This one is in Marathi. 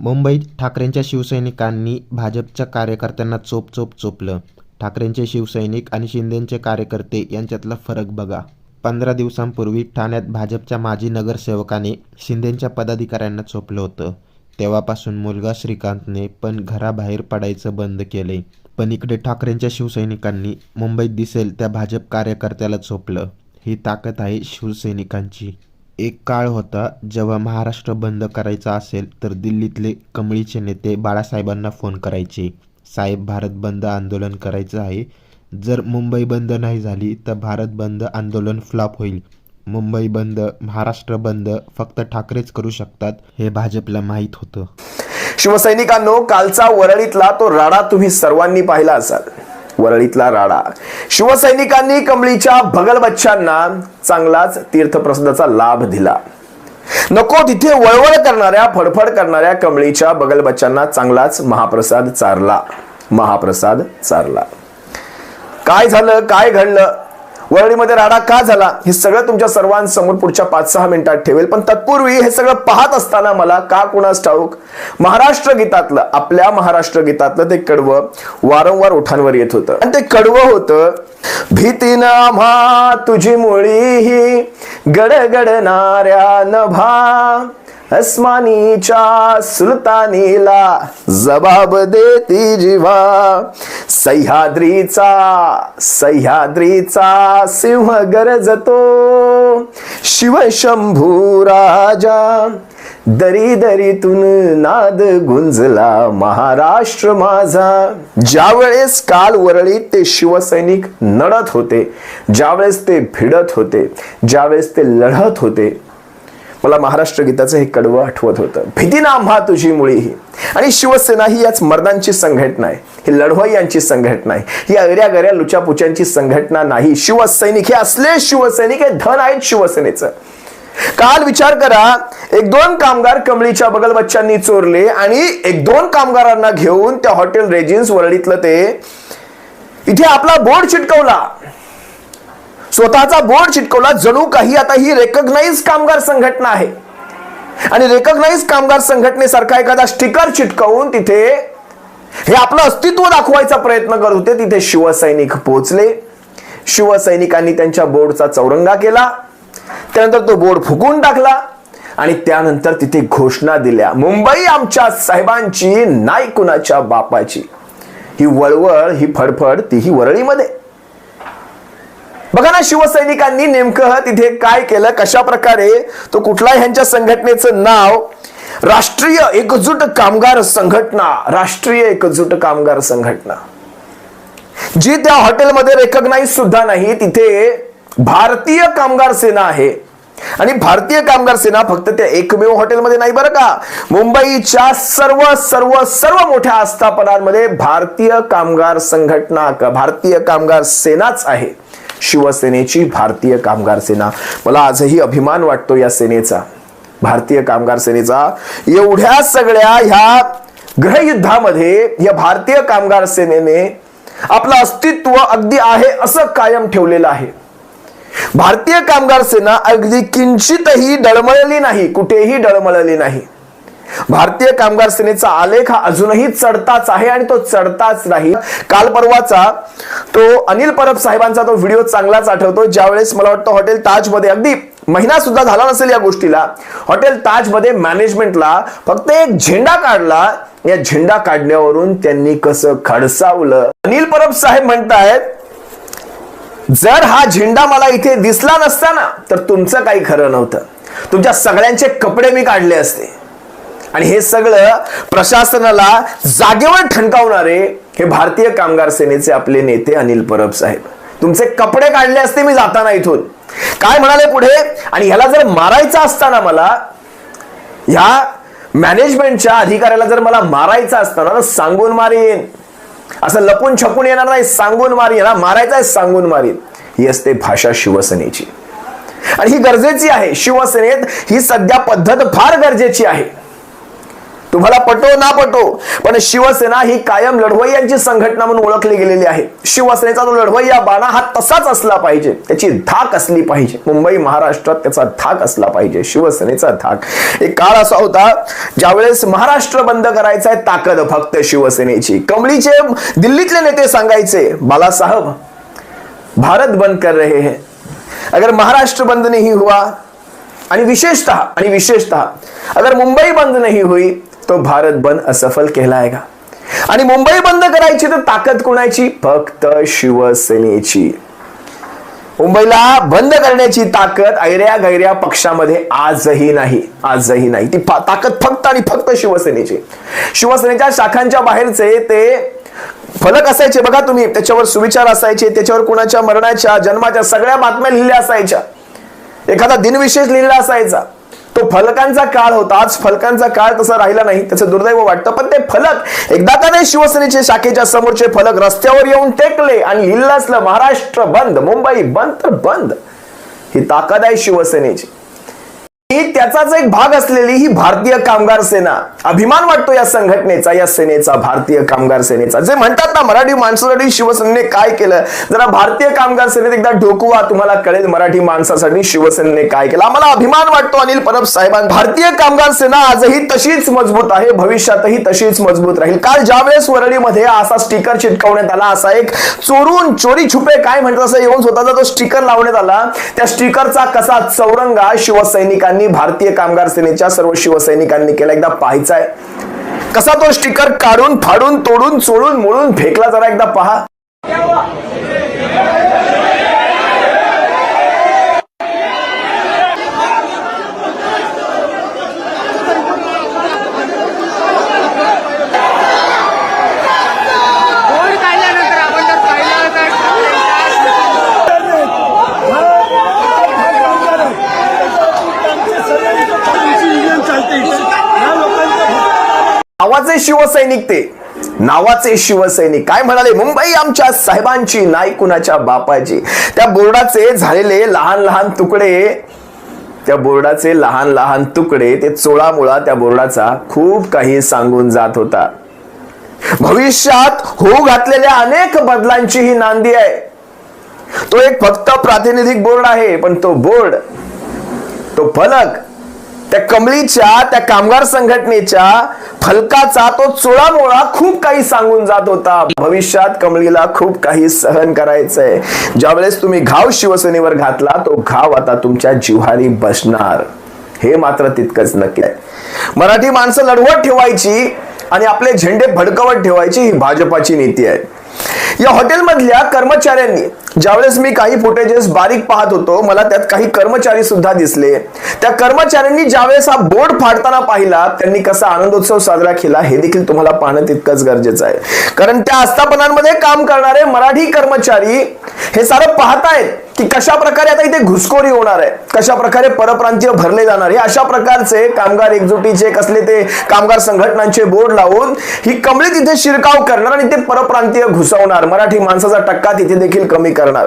मुंबईत ठाकरेंच्या शिवसैनिकांनी भाजपच्या कार्यकर्त्यांना चोप चोप चोपलं. ठाकरेंचे शिवसैनिक आणि शिंदेंचे कार्यकर्ते यांच्यातला फरक बघा. पंधरा दिवसांपूर्वी ठाण्यात भाजपच्या माजी नगरसेवकाने शिंदेंच्या पदाधिकाऱ्यांना चोपलं होतं. तेव्हापासून मुलगा श्रीकांतने पण घराबाहेर पडायचं बंद केले. पण इकडे ठाकरेंच्या शिवसैनिकांनी मुंबईत दिसेल त्या भाजप कार्यकर्त्याला चोपलं. ही ताकद आहे शिवसैनिकांची. एक काळ होता जेव्हा महाराष्ट्र बंद करायचा असेल तर दिल्लीतले कमळीचे नेते बाळासाहेबांना फोन करायचे. साहेब भारत बंद आंदोलन करायचं आहे. जर मुंबई बंद नाही झाली तर भारत बंद आंदोलन फ्लॉप होईल. मुंबई बंद महाराष्ट्र बंद फक्त ठाकरेच करू शकतात हे भाजपला माहीत होतं. शिवसैनिकांनो कालचा वरळीतला तो राडा तुम्ही सर्वांनी पाहिला असाल. वरळीतला राडा. शिवसैनिकांनी कमळीच्या भगलबच्चांना चांगलाच तीर्थप्रसादाचा लाभ दिला. नको तिथे वळवळ करणाऱ्या फडफड करणाऱ्या कमळीच्या बगलबच्चांना चांगलाच महाप्रसाद चारला. महाप्रसाद चारला. काय झालं? काय घडलं? वरळीमध्ये राडा का झाला? हे सगळं तुमच्या सर्वांसमोर पुढच्या पाच सहा मिनिटात ठेवेल. पण तत्पूर्वी हे सगळं पाहत असताना मला का कुणास ठाऊक? महाराष्ट्र गीतातलं आपल्या महाराष्ट्र गीतातलं ते कडवं वारंवार ओठांवर येत होतं. आणि ते कडवं होतं भीतीनं आम्हा तुझी मुळी ही गडगडणाऱ्या नभा. अस्मानीच्या सुलतानीला जबाब देती जिव्हा सह्याद्रीचा सह्याद्रीचा सिंह गरजतो. शिवशंभू राजा दरी दरीतून नाद गुंजला महाराष्ट्र माझा. ज्यावेळेस काल वरळीत ते शिवसैनिक नडत होते ज्यावेळेस ते भिडत होते ज्यावेळेस ते लढत होते मला महाराष्ट्र गीताचं हे कडवं आठवत होतं. भीतीना आम्हा तुझी मुळी ही आणि शिवसेना ही याच मर्दांची संघटना आहे. ही लढवई यांची संघटना आहे. ही अगऱ्या गऱ्या लुचापुच्यांची संघटना नाही. शिवसैनिक हे असले शिवसैनिक हे धन आहेत शिवसेनेचं. काल विचार करा एक दोन कामगार कमळीच्या बगलबच्चांनी चोरले आणि एक दोन कामगारांना घेऊन त्या हॉटेल रेजिन्स वरळीतलं ते इथे आपला बोर्ड चिटकवला. स्वतःचा बोर्ड चिटकवला जणू काही आता ही रेकग्नाइज कामगार संघटना आहे. आणि रेकग्नाइज कामगार संघटनेसारखा एखादा स्टिकर चिटकवून तिथे हे आपलं अस्तित्व दाखवायचा प्रयत्न करत होते. तिथे शिवसैनिक पोहोचले. शिवसैनिकांनी त्यांच्या बोर्डचा चौरंगा केला. त्यानंतर तो बोर्ड फुकून टाकला आणि त्यानंतर तिथे घोषणा दिल्या. मुंबई आमच्या साहेबांची नाही कुणाच्या बापाची. ही वळवळ ही फडफड तीही वरळीमध्ये. बघा ना शिवसैनिकांनी नेमकं तिथे काय केलं कशा प्रकारे तो कुठला ह्यांच्या संघटनेचं नाव राष्ट्रीय एकजूट कामगार संघटना राष्ट्रीय एकजूट कामगार संघटना. जी त्या हॉटेलमध्ये रेकग्नाइज सुद्धा नाही तिथे भारतीय कामगार सेना आहे. आणि भारतीय कामगार सेना फक्त त्या एकमेव हॉटेलमध्ये नाही बरं का? मुंबईच्या सर्व सर्व सर्व मोठ्या आस्थापनांमध्ये भारतीय कामगार संघटना भारतीय कामगार सेनाच आहे. शिवसेनेची भारतीय कामगार सेना. मला आजही अभिमान वाटतो या सेनेचा. भारतीय कामगार सेनेचा. एवढ्या सगळ्या ह्या ग्रहयुद्धामध्ये या भारतीय कामगार सेनेने आपलं अस्तित्व अगदी आहे असं कायम ठेवलेलं आहे. भारतीय कामगार सेना अगदी किंचितही डळमळली नाही कुठेही डळमळली नाही. भारतीय कामगार सेनेचा आलेख हा अजूनही चढताच आहे आणि तो चढताच नाही काल परवाचा तो अनिल परब साहेबांचा तो व्हिडिओ चांगलाच आठवतो ज्यावेळेस मला वाटतं हॉटेल ताजमध्ये अगदी महिना सुद्धा झाला नसेल या गोष्टीला हॉटेल ताजमध्ये मॅनेजमेंटला फक्त एक झेंडा काढला. या झेंडा काढण्यावरून त्यांनी कसं खडसावलं. अनिल परब साहेब म्हणतायत जर हा झेंडा मला इथे दिसला नसता ना तर तुमचं काही खरं नव्हतं. तुमच्या सगळ्यांचे कपडे मी काढले असते. आणि हे सगळं प्रशासनाला जागेवर ठणकावणारे हे भारतीय कामगार सेनेचे आपले नेते अनिल परब साहेब. तुमचे कपडे काढले असते मी जाताना इथून. काय म्हणाले पुढे? आणि ह्याला जर मारायचा असताना मला ह्या मॅनेजमेंटच्या अधिकाऱ्याला जर मला मारायचा असताना तर सांगून मारीन. असं लपून छपून येणार नाही सांगून मारीन. हा मारायचा आहे सांगून मारीन. ही असते भाषा शिवसेनेची. आणि ही गरजेची आहे. शिवसेनेत ही सध्या पद्धत फार गरजेची आहे. तुम्हाला पटो ना पटो पण शिवसेना ही कायम लढवय्यांची संघटना म्हणून ओळखली गेलेली आहे. शिवसेनेचा जो लढवय्या बाणा हा तसाच असला पाहिजे. त्याची धाक असली पाहिजे. मुंबई महाराष्ट्रात त्याचा धाक असला पाहिजे. शिवसेनेचा धाक. एक काळ असा होता ज्यावेळेस महाराष्ट्र बंद करायचा आहे ताकद फक्त शिवसेनेची. कमळीचे दिल्लीतले नेते सांगायचे बालासाहेब भारत बंद कर रहे हैं. अगर महाराष्ट्र बंद नहीं हुआ आणि विशेषतः आणि विशेषतः अगर मुंबई बंद नहीं हुई तो भारत बंद असफल कहलाएगा. आणि मुंबई बंद करायची तर ताकद कोणाची? फक्त शिवसेनेची. मुंबईला बंद करण्याची ताकद ऐऱ्या गैऱ्या पक्षामध्ये आजही नाही आजही नाही. ती ताकद फक्त आणि फक्त शिवसेनेची. शिवसेनेच्या शाखांच्या बाहेरचे ते फलक असायचे. बघा तुम्ही त्याच्यावर सुविचार असायचे त्याच्यावर कुणाच्या मरणाच्या जन्माच्या सगळ्या बातम्या लिहिल्या असायच्या. एखादा दिनविशेष लिहिला असायचा. तो फलकांचा काळ होता. आज फलकांचा काळ तसा राहिला नाही त्याचं दुर्दैव वाटतं. पण ते फलक एकदा का नाही शिवसेनेचे शाखेच्या समोरचे फलक रस्त्यावर येऊन टेकले आणि लिहिलं असलं महाराष्ट्र बंद मुंबई बंद तर बंद. ही ताकद आहे शिवसेनेची. ही त्याचाच एक भाग असलेली ही भारतीय कामगार सेना. अभिमान वाटतो या संघटनेचा या सेनेचा भारतीय कामगार सेनेचा. जे म्हणतात ना मराठी माणसासाठी शिवसेनेने काय केलं? जरा भारतीय कामगार सेनेत एकदा ढोकवा तुम्हाला कळेल मराठी माणसासाठी शिवसेनेने काय केलं. आम्हाला अभिमान वाटतो अनिल परब साहेबां भारतीय कामगार सेना आजही तशीच मजबूत आहे भविष्यातही तशीच मजबूत राहील. काल ज्यावेळेस वरळीमध्ये असा स्टिकर चिटकवण्यात आला असा एक चोरून चोरी छुपे काय म्हणतात असं येऊन स्वतःचा तो स्टिकर लावण्यात आला. त्या स्टिकरचा कसा चौरंगा शिवसैनिकांनी भारतीय कामगार सेनेच्या सर्व शिवसैनिकांनी केला. एकदा पाहायचा आहे. कसा तो स्टिकर काढून फाडून तोडून चोळून मोडून फेकला जरा एकदा पहा. नावाचे शिवसैनिक ते. नावाचे शिवसैनिक. काय म्हणाले? मुंबई आमच्या साहेबांची नाही कुणाच्या बापाची. त्या बोर्डाचे झालेले लहान लहान तुकडे त्या बोर्डाचे लहान लहान तुकडे ते चोळामुळा त्या बोर्डाचा खूप काही सांगून जात होता. भविष्यात होऊ घातलेल्या अनेक बदलांची ही नांदी आहे. तो एक फक्त प्रातिनिधिक बोर्ड आहे पण तो बोर्ड तो फलक त्या कमळीच्या त्या कामगार संघटनेच्या फलकाचा तो चुळामुळा खूप काही सांगून जात होता. भविष्यात कमळीला खूप काही सहन करायचंय. ज्यावेळेस तुम्ही घाव शिवसेनेवर घातला तो घाव आता तुमच्या जिव्हारी बसणार. हे मात्र तितकंच नक्की आहे. मराठी माणसं लढवत ठेवायची आणि आपले झेंडे भडकवत ठेवायची ही भाजपाची नीती आहे. या हॉटेलमधल्या कर्मचाऱ्यांनी ज्यावेळेस मी काही फुटेजेस बारीक पाहत होतो मला त्यात काही कर्मचारी सुद्धा दिसले. त्या कर्मचाऱ्यांनी ज्यावेळेस हा बोर्ड फाडताना पाहिला त्यांनी कसा आनंदोत्सव साजरा केला हे देखील तुम्हाला पाहणं तितकंच गरजेचं आहे. कारण त्या आस्थापनांमध्ये काम करणारे मराठी कर्मचारी हे सारं पाहतायत. की कशा प्रकारे आता इथे घुसखोरी होणार आहे? कशा प्रकारे परप्रांतीय भरले जाणार हे अशा प्रकारचे कामगार एकजुटीचे कसले ते कामगार संघटनांचे बोर्ड लावून ही कमळी तिथे शिरकाव करणार आणि ते परप्रांतीय घुसवणार. मराठी माणसाचा टक्का तिथे देखील कमी करणार.